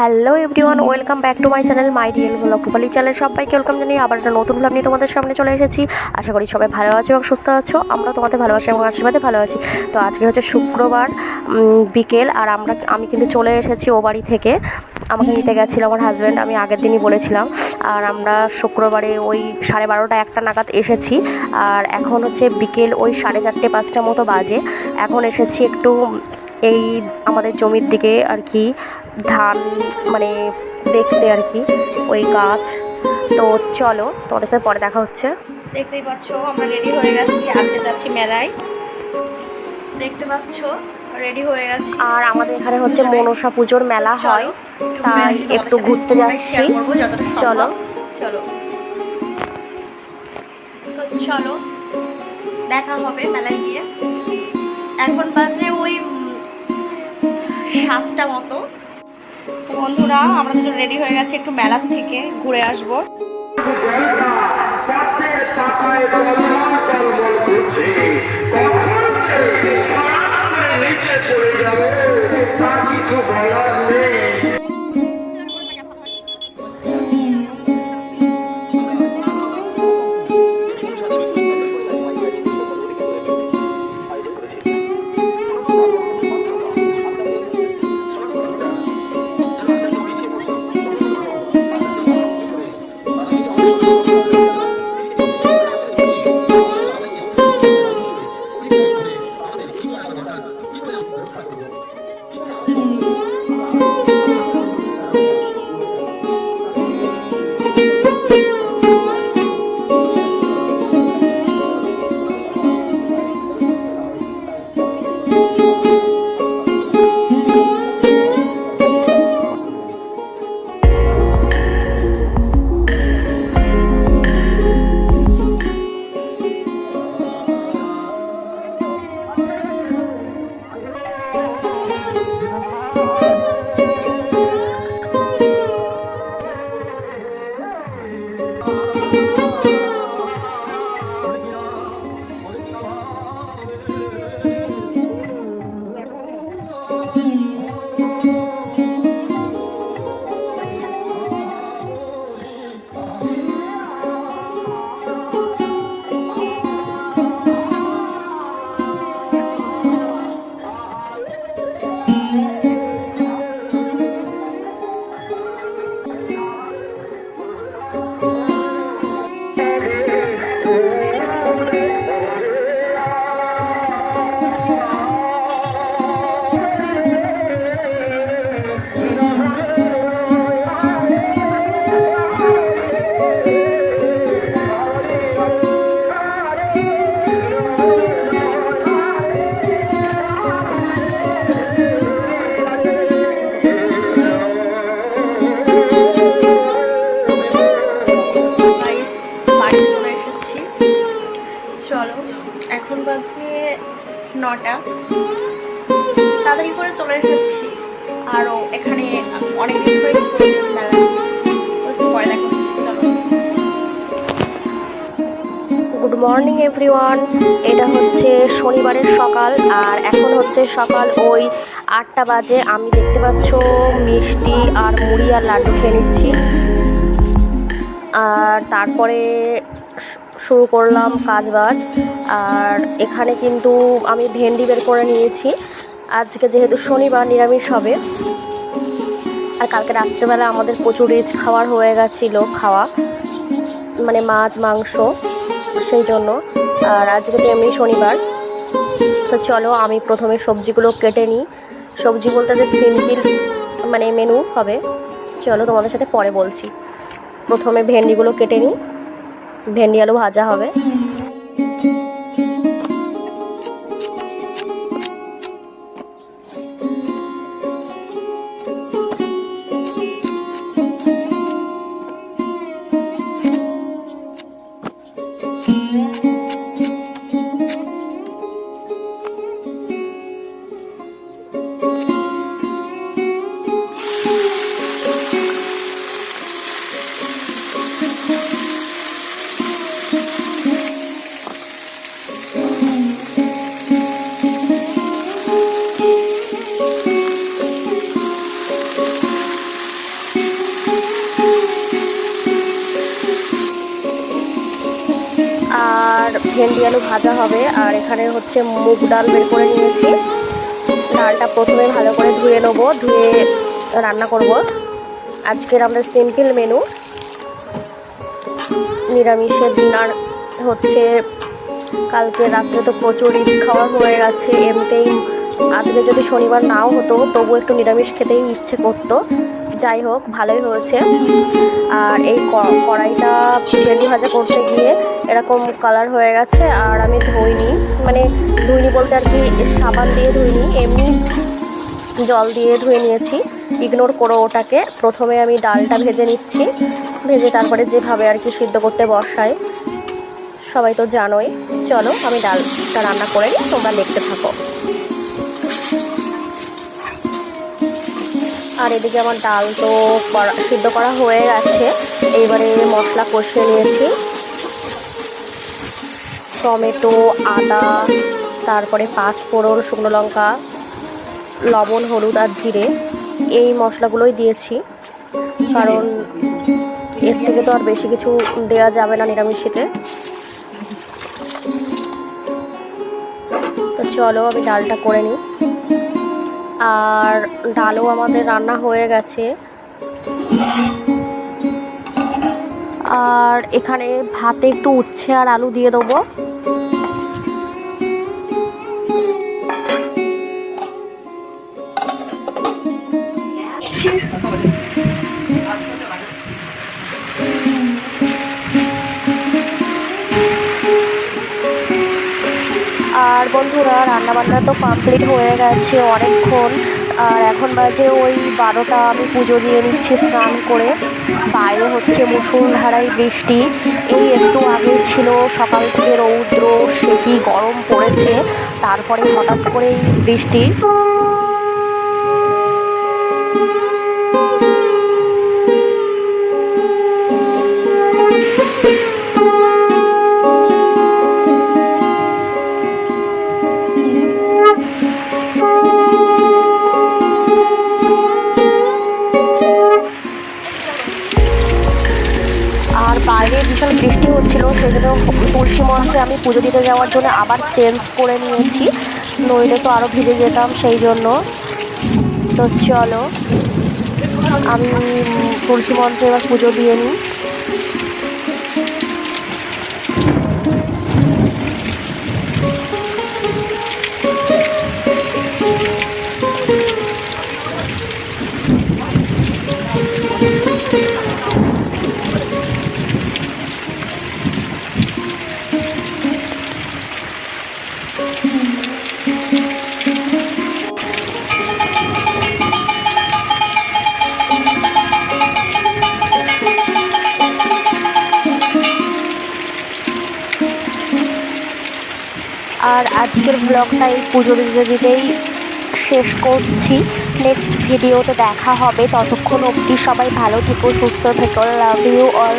Hello everyone, welcome back to my channel, my real blog Rupali channel. সবাইকে welcome জানিয়ে আবার একটা নতুন ব্লগ নিয়ে তোমাদের সামনে চলে এসেছি। আশা করি সবাই ভালো আছো এবং সুস্থ আছো। আমরা তোমাদের ভালোবাসি এবং আশীর্বাদে ভালো আছি। তো আজকে হচ্ছে শুক্রবার বিকেল, আর আমরা আমি কিন্তু চলে এসেছি ও বাড়ি থেকে। আমাকে নিতে গেছিল আমার হাজব্যান্ড আমি আগের দিনই বলেছিলাম। আর আমরা শুক্রবারে ওই সাড়ে বারোটা একটা নাগাদ এসেছি। আর এখন হচ্ছে বিকেল ওই সাড়ে চারটে পাঁচটা মতো বাজে। এখন এসেছি একটু এই আমাদের জমির দিকে আর কি ধান মানে দেখতে আর কি ওই গাছ। তো চলো তোমাদের সাথে পরে দেখা হচ্ছে। দেখতেই পাচ্ছ আমরা রেডি হয়ে গেছি। আজকে যাচ্ছি মেলায়। দেখতে পাচ্ছ রেডি হয়ে গেছি। আর আমাদের এখানে হচ্ছে মনসা পুজোর মেলা হয় তাই একটু ঘুরতে যাচ্ছি। চলো। চলো। চলো দেখা হবে মেলায় গিয়ে। এখন বাজে ওই সাতটা মতো। তো বন্ধুরা, আমরা দুজন রেডি হয়ে গেছি একটু মেলার থেকে ঘুরে আসব। কিছু বলার গলাকার এখানে অনেক গুড মর্নিং এভরিওয়ান এটা হচ্ছে শনিবারের সকাল, আর এখন হচ্ছে সকাল ওই আটটা বাজে। আমি দেখতে পাচ্ছ মিষ্টি আর মুড়ি আর লাড্ডু খেয়ে নিচ্ছি। আর তারপরে শুরু করলাম কাজ বাজ আর এখানে কিন্তু আমি ভেন্ডি বের করে নিয়েছি। আজকে যেহেতু শনিবার, নিরামিষ হবে। আর কালকে রাত্রেবেলা আমাদের প্রচুর রিচ খাওয়ার হয়ে গেছিল খাওয়া মানে মাছ, মাংস, সেই জন্য। আর আজকে তো এমনি শনিবার। তো চলো আমি প্রথমে সবজিগুলো কেটে নিই। সবজি বলতে যে সিম্পল মানে মেনু হবে। চলো তোমাদের সাথে পরে বলছি। প্রথমে ভেন্ডিগুলো কেটে নিই। ভেন্ডি আলু ভাজা হবে। ভেন্ডি আলু ভাজা হবে। আর এখানে হচ্ছে মুগ ডাল বের করে নিয়েছি। ডালটা প্রথমে ভালো করে ধুয়ে নেব, ধুয়ে রান্না করব। আজকের আমাদের সিম্পল মেনু। নিরামিষের ডিনার হচ্ছে, কালকে রাত্রে তো প্রচুর রিচ খাওয়া হয়ে গেছে, এমনিতেই আজকে যদি শনিবার নাও হতো, তবু একটু নিরামিষ খেতেই ইচ্ছে করতো। যাই হোক, ভালোই হয়েছে। আর এই কড়াইটা ভেন্ডি ভাজা করতে গিয়ে এরকম কালার হয়ে গেছে, আর আমি ধুইনি। মানে ধুইনি বলতে আর কি, সাবান দিয়ে ধুইনি, এমনি জল দিয়ে ধুয়ে নিয়েছি। ইগনোর করো ওটাকে। প্রথমে আমি ডালটা ভেজে নিচ্ছি। ভেজে তারপরে যেভাবে আর কি সিদ্ধ করতে বসাই, সবাই তো জানোই। চলো, আমি ডালটা রান্না করে নিই, তোমরা দেখতে থাকো। আর এদিকে আমার ডাল তো সিদ্ধ করা হয়ে গেছে। এইবারে মশলা কষিয়ে নিয়েছি। টমেটো, আদা, তারপরে পাঁচ ফোড়ন শুকনো লঙ্কা, লবণ, হলুদ আর জিরে এই মশলাগুলোই দিয়েছি। কারণ এর থেকে তো আর বেশি কিছু দেওয়া যাবে না নিরামিষিতে। তো চলো আমি ডালটা করে নিই। আর ডালও আমাদের রান্না হয়ে গেছে। আর এখানে ভাতে একটু উঠছে আর আলু দিয়ে দেবো। আর বন্ধুরা, রান্নাবান্না তো কমপ্লিট হয়ে গেছে অনেকক্ষণ। আর এখন বাজে ওই বারোটা, আমি পুজো দিয়ে নিচ্ছি স্নান করে। বাইরে হচ্ছে মুসুলধারাই বৃষ্টি। এই একটু আগে ছিল সকাল থেকে রৌদ্র, সে কি গরম পড়েছে। তারপরে হঠাৎ করেই বৃষ্টি। আর বাইরে বিশাল বৃষ্টি হচ্ছিল, সেজন্য তুলসী মঞ্চে আমি পুজো দিতে যাওয়ার জন্য আবার চেঞ্জ করে নিয়েছি। নইলে তো আরও ভিজে যেতাম সেই জন্য। তো চলো, আমি তুলসী মঞ্চে এবার পুজো দিয়ে নিই। আর আজকের ব্লগটা এই পুজো দিতে দিতেই শেষ করছি। নেক্সট ভিডিওতে দেখা হবে। ততক্ষণ অবধি সবাই ভালো থেকো, সুস্থ থেকো লাভ ইউ অল